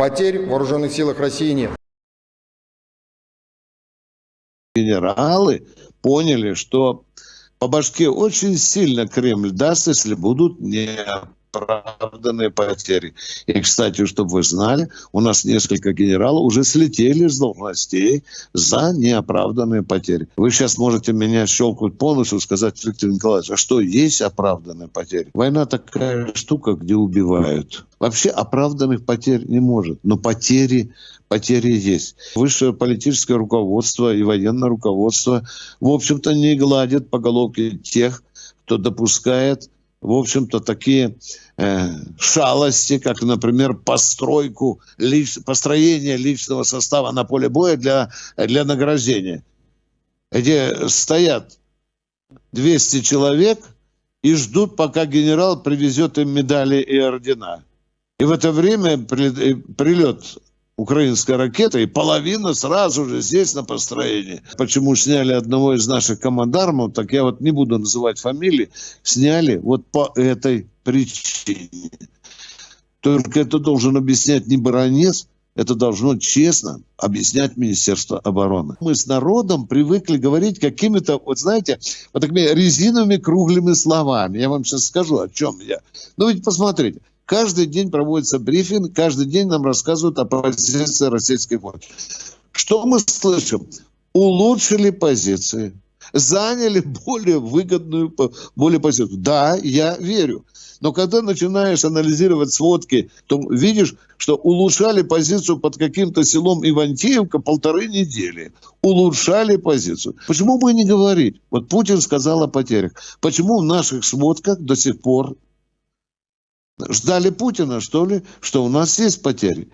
Потерь в вооруженных силах России нет. генералы поняли, что по башке очень сильно Кремль даст, если будут неоправданные потери. И, кстати, чтобы вы знали, у нас несколько генералов уже слетели с должностей за неоправданные потери. Вы сейчас можете меня щелкнуть по носу и сказать, Виктор Николаевич, а что, есть оправданные потери? Война такая штука, где убивают. Вообще оправданных потерь не может, но потери потери есть. Высшее политическое руководство и военное руководство, в общем-то, не гладит по головке тех, кто допускает, в общем-то, такие э, шалости, как, например, постройку, лич, построение личного состава на поле боя для, для награждения, где стоят 200 человек и ждут, пока генерал привезет им медали и ордена. И в это время при- прилет украинская ракета, и половина сразу же здесь на построении. Почему сняли одного из наших командармов, так я вот не буду называть фамилии, сняли вот по этой причине. Только это должен объяснять не баронец, это должно честно объяснять Министерство обороны. Мы с народом привыкли говорить какими-то, вот знаете, вот такими резиновыми круглыми словами. Я вам сейчас скажу, о чем я. Ну ведь посмотрите, Каждый день проводится брифинг, каждый день нам рассказывают о позиции российской власти. Что мы слышим? Улучшили позиции, заняли более выгодную более позицию. Да, я верю. Но когда начинаешь анализировать сводки, то видишь, что улучшали позицию под каким-то селом Ивантеевка полторы недели. Улучшали позицию. Почему бы не говорить? Вот Путин сказал о потерях. Почему в наших сводках до сих пор ждали Путина, что ли, что у нас есть потери.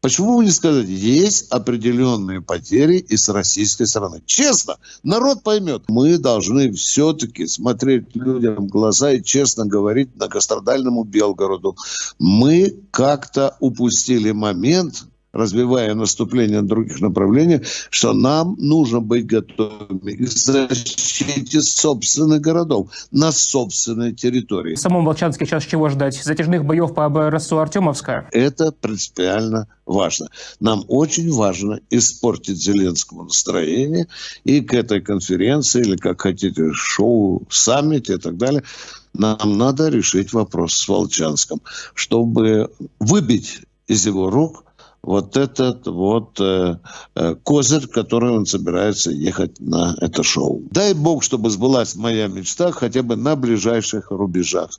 Почему вы не сказать, есть определенные потери и с российской стороны? Честно, народ поймет. Мы должны все-таки смотреть людям в глаза и честно говорить многострадальному Белгороду. Мы как-то упустили момент, развивая наступление на других направлениях, что нам нужно быть готовыми к защите собственных городов на собственной территории. В самом Волчанске сейчас чего ждать? Затяжных боев по АБРСУ Артемовска? Это принципиально важно. Нам очень важно испортить Зеленскому настроение и к этой конференции, или как хотите, шоу, саммите и так далее, нам надо решить вопрос с Волчанском, чтобы выбить из его рук вот этот вот э, э, козырь, который он собирается ехать на это шоу. Дай бог, чтобы сбылась моя мечта хотя бы на ближайших рубежах.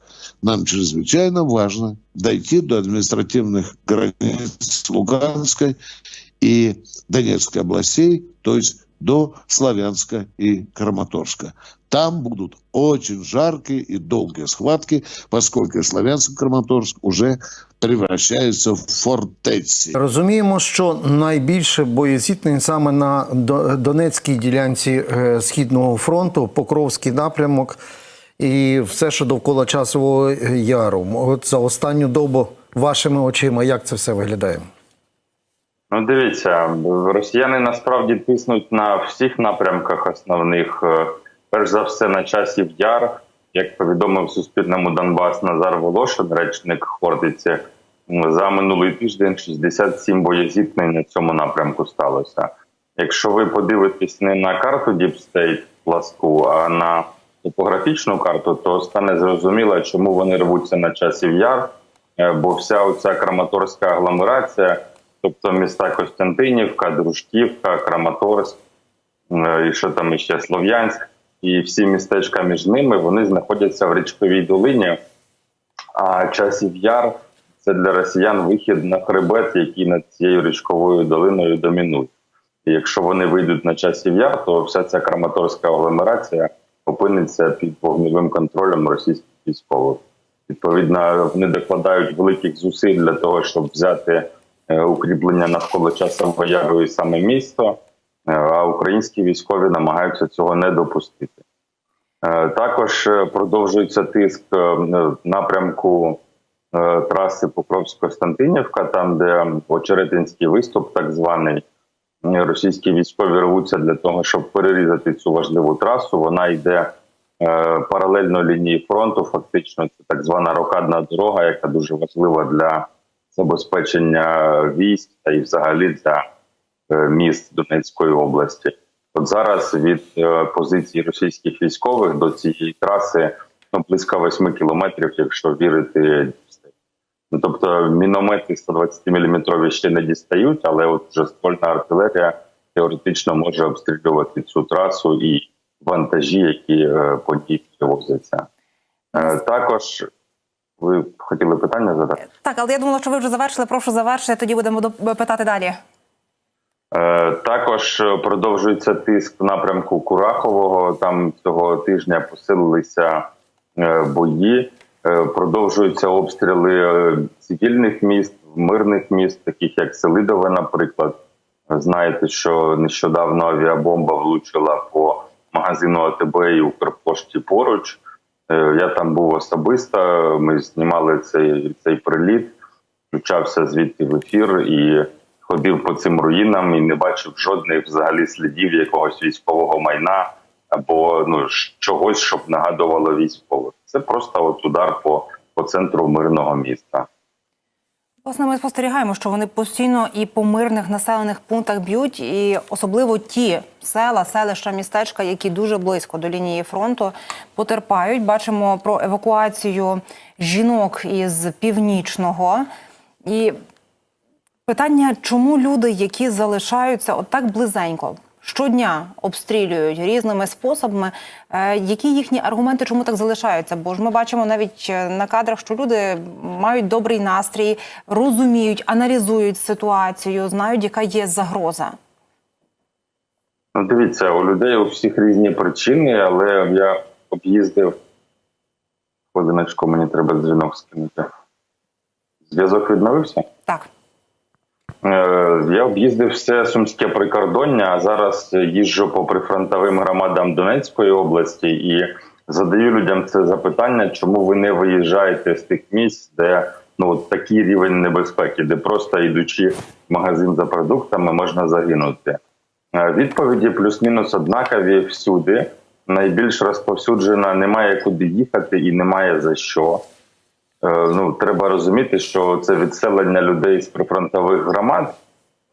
Нам чрезвычайно важно дойти до административных границ Луганской и Донецкой областей, то есть до Славянска и Краматорска. Там будут очень жаркие и долгие схватки, поскольку Славянск и Краматорск уже превращаються в фортеці. Розуміємо, що найбільше боєзіткнень саме на Донецькій ділянці е, Східного фронту, Покровський напрямок і все, що довкола часового яру. От за останню добу вашими очима, як це все виглядає? Ну, дивіться, росіяни насправді тиснуть на всіх напрямках основних. Е, Перш за все, на часів яр, як повідомив Суспільному Донбас Назар Волошин, речник Хортиці, за минулий тиждень 67 боєзіткнень на цьому напрямку сталося. Якщо ви подивитесь не на карту State пласку, а на топографічну карту, то стане зрозуміло, чому вони рвуться на часів яр, Е, бо вся оця краматорська агломерація, тобто міста Костянтинівка, Дружківка, Краматорськ, е, і що там іще Слов'янськ, і всі містечка між ними вони знаходяться в річковій долині. А часів яр це для росіян вихід на хребет, який над цією річковою долиною домінує. І якщо вони вийдуть на часів яр, то вся ця краматорська агломерація опиниться під вогневим контролем російських військових. Відповідно, вони докладають великих зусиль для того, щоб взяти е, укріплення навколо часового яру і саме місто. Е, А українські військові намагаються цього не допустити. Е, Також е, продовжується тиск напрямку траси Покровськ-Костянтинівка, там, де очеретинський виступ, так званий, російські військові рвуться для того, щоб перерізати цю важливу трасу. Вона йде паралельно лінії фронту. Фактично, це так звана рокадна дорога, яка дуже важлива для забезпечення військ та і взагалі для міст Донецької області. От зараз від е, позиції російських військових до цієї траси ну, близько 8 кілометрів, якщо вірити. Ну, тобто міномети 120-мм ще не дістають, але от вже ствольна артилерія теоретично може обстрілювати цю трасу і вантажі, які е, по ній привозяться. Е, також ви хотіли питання задати? Так, але я думала, що ви вже завершили. Прошу завершити. Тоді будемо питати далі. Е, Також е, продовжується тиск в напрямку Курахового. Там цього тижня посилилися е, бої. Продовжуються обстріли цивільних міст, мирних міст, таких як Селидове, наприклад. Знаєте, що нещодавно авіабомба влучила по магазину АТБ і Укрпошті поруч. Я там був особисто. Ми знімали цей, цей приліт, включався звідти в ефір і ходив по цим руїнам і не бачив жодних взагалі слідів якогось військового майна або ну чогось, щоб нагадувало військових. Це просто от удар по, по центру мирного міста. Власне, ми спостерігаємо, що вони постійно і по мирних населених пунктах б'ють, і особливо ті села, селища, містечка, які дуже близько до лінії фронту, потерпають. Бачимо про евакуацію жінок із північного. І питання, чому люди, які залишаються отак близенько, щодня обстрілюють різними способами, е, які їхні аргументи, чому так залишаються? Бо ж ми бачимо навіть е, на кадрах, що люди мають добрий настрій, розуміють, аналізують ситуацію, знають, яка є загроза. Ну, дивіться, у людей у всіх різні причини, але я об'їздив. Хвилиночку, мені треба дзвінок скинути. Зв'язок відновився? Так. Е, Я об'їздив все сумське прикордоння, а зараз їжджу по прифронтовим громадам Донецької області і задаю людям це запитання, чому ви не виїжджаєте з тих місць, де ну такий рівень небезпеки, де просто йдучи в магазин за продуктами, можна загинути. Е, Відповіді плюс-мінус однакові всюди. Найбільш розповсюджена немає куди їхати і немає за що. Е, ну, треба розуміти, що це відселення людей з прифронтових громад.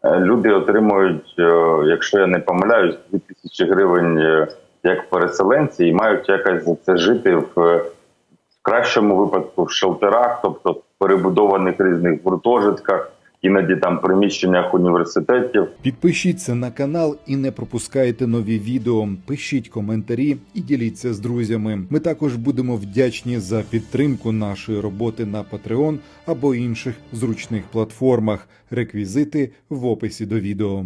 Е, Люди отримують, е, якщо я не помиляюсь, 2 тисячі гривень як переселенці, і мають якось за це жити в, в кращому випадку в шелтерах, тобто в перебудованих різних гуртожитках, іноді там приміщеннях університетів. Підпишіться на канал і не пропускайте нові відео. Пишіть коментарі і діліться з друзями. Ми також будемо вдячні за підтримку нашої роботи на Patreon або інших зручних платформах. Реквізити в описі до відео.